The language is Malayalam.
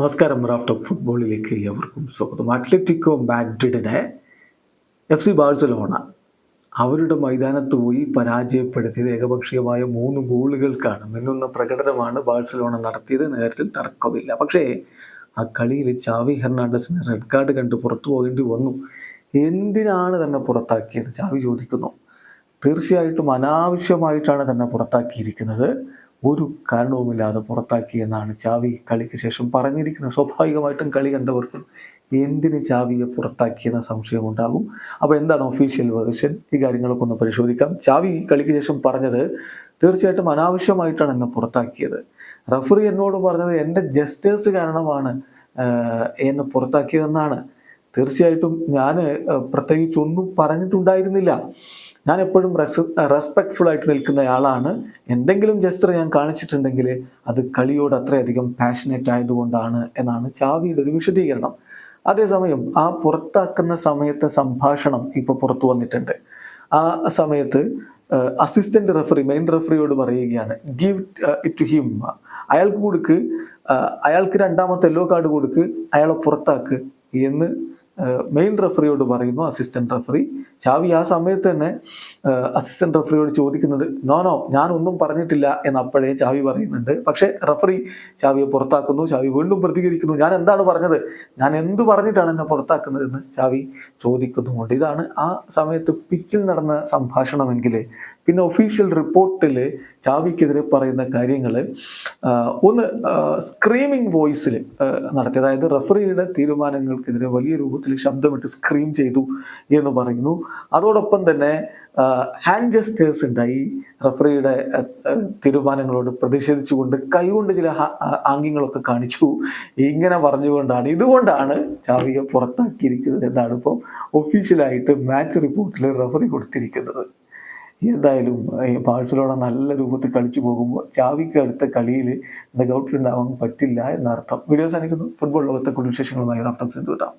നമസ്കാരം റാഫ്റ്റ് ഓഫ് ഫുട്ബോളിലേക്ക് എവർക്കും സ്വാഗതം. അത്ലറ്റിക്കോ മാഡ്രിഡിനെ എഫ് സി ബാഴ്സലോണ അവരുടെ മൈതാനത്ത് പോയി പരാജയപ്പെടുത്തിയത് ഏകപക്ഷീയമായ മൂന്ന് ഗോളുകൾക്കാണ്. മിന്നുന്ന പ്രകടനമാണ് ബാഴ്സലോണ നടത്തിയത്. നേരത്തിൽ തർക്കമില്ല. പക്ഷേ ആ കളിയിൽ ചാവി ഹെർണാണ്ടസിന് റെഡ് കാർഡ് കണ്ട് പുറത്തു പോകേണ്ടി വന്നു. എന്തിനാണ് തന്നെ പുറത്താക്കിയത്? ചാവി ചോദിക്കുന്നു. തീർച്ചയായിട്ടും അനാവശ്യമായിട്ടാണ് തന്നെ പുറത്താക്കിയിരിക്കുന്നത്. ഒരു കാരണവുമില്ലാതെ പുറത്താക്കി എന്നാണ് ചാവി കളിക്ക് ശേഷം പറഞ്ഞിരിക്കുന്നത്. സ്വാഭാവികമായിട്ടും കളി കണ്ടവർക്കും എന്തിന് ചാവിയെ പുറത്താക്കിയെന്ന സംശയമുണ്ടാകും അപ്പോൾ എന്താണ് ഒഫീഷ്യൽ വേർഷൻ ഈ കാര്യങ്ങളൊക്കെ ഒന്ന് പരിശോധിക്കാം. ചാവി കളിക്ക് ശേഷം പറഞ്ഞത് തീർച്ചയായിട്ടും അനാവശ്യമായിട്ടാണ് എന്നെ പുറത്താക്കിയത്. റഫറി എന്നോട് പറഞ്ഞത് എന്റെ ജസ്റ്റേഴ്സ് കാരണമാണ് എന്നെ പുറത്താക്കിയതെന്നാണ്. തീർച്ചയായിട്ടും ഞാൻ പ്രത്യേകിച്ചൊന്നും പറഞ്ഞിട്ടുണ്ടായിരുന്നില്ല. ഞാൻ എപ്പോഴും റെസ്പെക്ട്ഫുൾ ആയിട്ട് നിൽക്കുന്ന ആളാണ് എന്തെങ്കിലും ജസ്റ്റർ ഞാൻ കാണിച്ചിട്ടുണ്ടെങ്കിൽ അത് കളിയോട് അത്രയധികം പാഷനേറ്റ് ആയതുകൊണ്ടാണ് എന്നാണ് ചാവിയുടെ ഒരു വിശദീകരണം. അതേസമയം ആ പുറത്താക്കുന്ന സമയത്തെ സംഭാഷണം ഇപ്പോൾ പുറത്തു വന്നിട്ടുണ്ട്. ആ സമയത്ത് അസിസ്റ്റന്റ് റെഫറി മെയിൻ റെഫറിയോട് പറയുകയാണ് ഗിവ് ഇറ്റ് ടു ഹിം അയാൾക്ക് കൊടുക്ക് അയാൾക്ക് രണ്ടാമത്തെ യെല്ലോ കാർഡ് കൊടുക്ക് അയാളെ പുറത്താക്ക് എന്ന് മെയിൻ റെഫറിയോട് പറയുന്നു അസിസ്റ്റന്റ് റെഫറി ചാവി ആ സമയത്ത് തന്നെ അസിസ്റ്റന്റ് റഫറിയോട് ചോദിക്കുന്നുണ്ട് നോ നോ ഒന്നും പറഞ്ഞിട്ടില്ല എന്ന് അപ്പോഴേ ചാവി പറയുന്നുണ്ട്. പക്ഷേ റഫറി ചാവിയെ പുറത്താക്കുന്നു ചാവി വീണ്ടും പ്രതികരിക്കുന്നു. ഞാൻ എന്താണ് പറഞ്ഞത്? ഞാൻ എന്ത് പറഞ്ഞിട്ടാണ് എന്നെ പുറത്താക്കുന്നതെന്ന് ചാവി ചോദിക്കുന്നുമുണ്ട്. ഇതാണ് ആ സമയത്ത് പിച്ചിൽ നടന്ന സംഭാഷണമെങ്കിൽ പിന്നെ ഒഫീഷ്യൽ റിപ്പോർട്ടിൽ ചാവിക്കെതിരെ പറയുന്ന കാര്യങ്ങൾ ഒന്ന് സ്ക്രീമിംഗ് വോയിസിൽ നടത്തി. അതായത് റഫറിയുടെ തീരുമാനങ്ങൾക്കെതിരെ വലിയ രൂപത്തിൽ ശബ്ദമിട്ട് സ്ക്രീം ചെയ്തു എന്ന് പറയുന്നു. അതോടൊപ്പം തന്നെ ഹാൻഡ് ജസ്റ്റേഴ്സ് ഉണ്ടായി. റഫറിയുടെ തീരുമാനങ്ങളോട് പ്രതിഷേധിച്ചുകൊണ്ട് കൈകൊണ്ട് ചില ആംഗ്യങ്ങളൊക്കെ കാണിച്ചു. ഇങ്ങനെ പറഞ്ഞുകൊണ്ടാണ് ഇതുകൊണ്ടാണ് ചാവിയെ പുറത്താക്കിയിരിക്കുന്നത് എന്നാണ് ഇപ്പോൾ ഒഫീഷ്യലായിട്ട് മാച്ച് റിപ്പോർട്ടിൽ റഫറി കൊടുത്തിരിക്കുന്നത്. എന്തായാലും ബാഴ്സലോണ നല്ല രൂപത്തിൽ കളിച്ചു പോകുമ്പോൾ ചാവിക്ക് അടുത്ത കളിയിൽ ഡഗൗട്ടിലുണ്ടാവാൻ പറ്റില്ല എന്നർത്ഥം. വീഡിയോസ് അനുഭവിക്കുന്നു ഫുട്ബോൾ ലോകത്തെ കൂടുതൽ വിശേഷങ്ങളുമായി റാഫ്റ്റോക്സ് എത്താം.